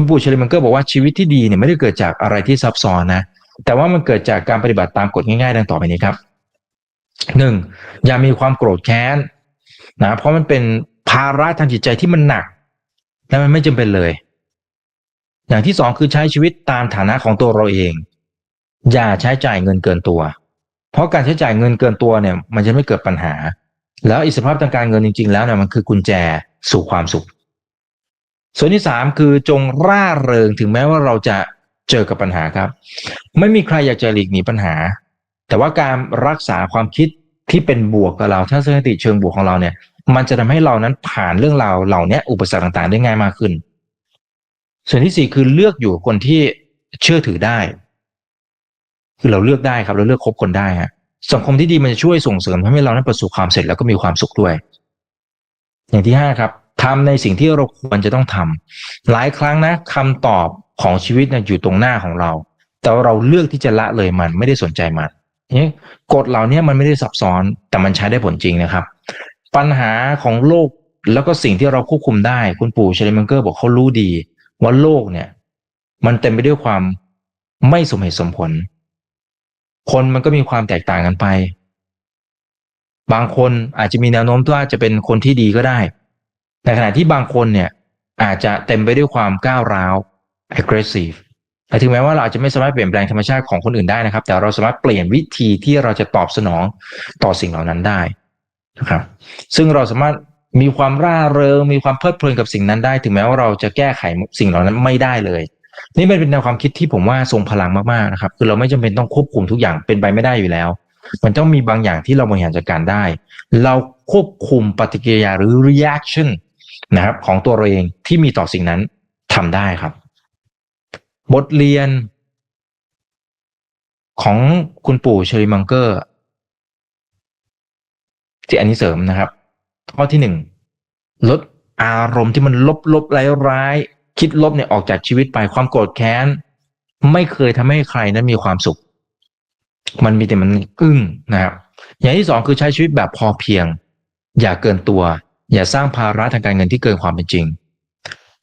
คุณปู่เชลิมันกอร์บอกว่าชีวิตที่ดีเนี่ยไม่ได้เกิดจากอะไรที่ซับซ้อนนะ แต่ว่ามันเกิดจากการปฏิบัติตามกฎง่ายๆ ดังต่อไปนี้ครับหนึ่งอย่ามีความโกรธแค้นนะเพราะมันเป็นภาระทางจิตใจที่มันหนัก และมันไม่จำเป็นเลย อย่างที่สองคือใช้ชีวิตตามฐานะของตัวเราเอง อย่าใช้จ่ายเงินเกินตัว เพราะการใช้จ่ายเงินเกินตัวเนี่ย มันจะไม่เกิดปัญหา แล้วอิสรภาพทางการเงินจริง ๆ แล้วเนี่ยมันคือกุญแจสู่ความสุข ส่วนที่สามคือจงร่าเริงถึงแม้ว่าเราจะเจอกับปัญหาครับ ไม่มีใครอยากจะหลีกหนีปัญหา แต่ว่าการรักษาความคิดที่เป็นบวกกับเราทัศนคติเชิงบวกของเราเนี่ย มันจะทำให้เรานั้นผ่านเรื่องราวเหล่านี้อุปสรรคต่างๆ ได้ง่ายมากขึ้น ส่วนที่สี่คือเลือกอยู่คนที่เชื่อถือได้ คือเราเลือกได้ครับ เราเลือกคบคนได้ฮะสังคมที่ดีมันจะช่วยส่งเสริมทำให้เรานั้นประสบความสำเร็จแล้วก็มีความสุขด้วย อย่างที่ห้าครับ ทำในสิ่งที่เราควรจะต้องทำหลายครั้งนะคำตอบของชีวิตนี่ยอยู่ตรงหน้าของเรา แต่เราเลือกที่จะละเลยมันไม่ได้สนใจมันนี่กฎเหล่านี้มันไม่ได้ซับซ้อนแต่มันใช้ได้ผลจริงนะครับ ปัญหาของโลกแล้วก็สิ่งที่เราควบคุมได้ คุณปู่เชลิมังเกอร์บอกเขารู้ดี ว่าโลกเนี่ย มันเต็มไปด้วยความไม่สมเหตุสมผล คนมันก็มีความแตกต่างกันไป บางคนอาจจะมีแนวโน้มว่าจะเป็นคนที่ดีก็ได้ ในขณะที่บางคนเนี่ยอาจจะเต็มไปด้วยความก้าวร้าว aggressive แต่ถึงแม้ว่าเราอาจจะไม่สามารถเปลี่ยนแปลงธรรมชาติของคนอื่นได้นะครับ แต่เราสามารถเปลี่ยนวิธีที่เราจะตอบสนองต่อสิ่งเหล่านั้นได้นะครับ ซึ่งเราสามารถมีความร่าเริงมีความเพลิดเพลินกับสิ่งนั้นได้ ถึงแม้ว่าเราจะแก้ไขสิ่งเหล่านั้นไม่ได้เลย นี่เป็นแนวความคิดที่ผมว่าทรงพลังมากๆนะครับ คือเราไม่จำเป็นต้องควบคุมทุกอย่างเป็นไปไม่ได้อยู่แล้ว มันต้องมีบางอย่างที่เราบริหารจัดการได้ เราควบคุมปฏิกิริยาหรือ reaction นะครับของตัวเราเองที่มีต่อสิ่งนั้นทำได้ครับ บทเรียน ของคุณปู่เชอริมังเกอร์ที่อันนี้เสริมนะครับ ข้อที่หนึ่งลดอารมณ์ที่มันลบลบร้ายร้าย คิดลบเนี่ยออกจากชีวิตไปความโกรธแค้น ไม่เคยทำให้ใครนั้นมีความสุข มันมีแต่มันอึ้งนะครับ อย่างที่สองคือใช้ชีวิตแบบพอเพียง อย่าเกินตัว อย่าสร้างภาระทางการเงินที่เกินความเป็นจริง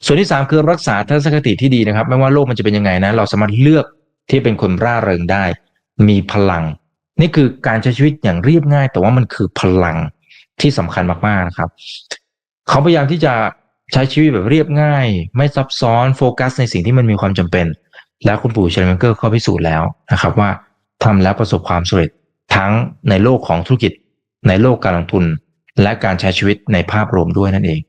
ส่วนที่สามคือรักษาทัศนคติที่ดีนะครับ ไม่ว่าโลกมันจะเป็นยังไงนะ เราสามารถเลือกที่เป็นคนร่าเริงได้ มีพลัง นี่คือการใช้ชีวิตอย่างเรียบง่าย แต่ว่ามันคือพลังที่สำคัญมากๆนะครับ เขาพยายามที่จะใช้ชีวิตแบบเรียบง่าย ไม่ซับซ้อนโฟกัส ในสิ่งที่มันมีความจำเป็น แล้วคุณปู่เชลเมนเกอร์เขาพิสูจน์แล้วนะครับว่าทำแล้วประสบความสำเร็จทั้งในโลกของธุรกิจในโลกการลงทุน และการใช้ชีวิตในภาพรวมด้วยนั่นเอง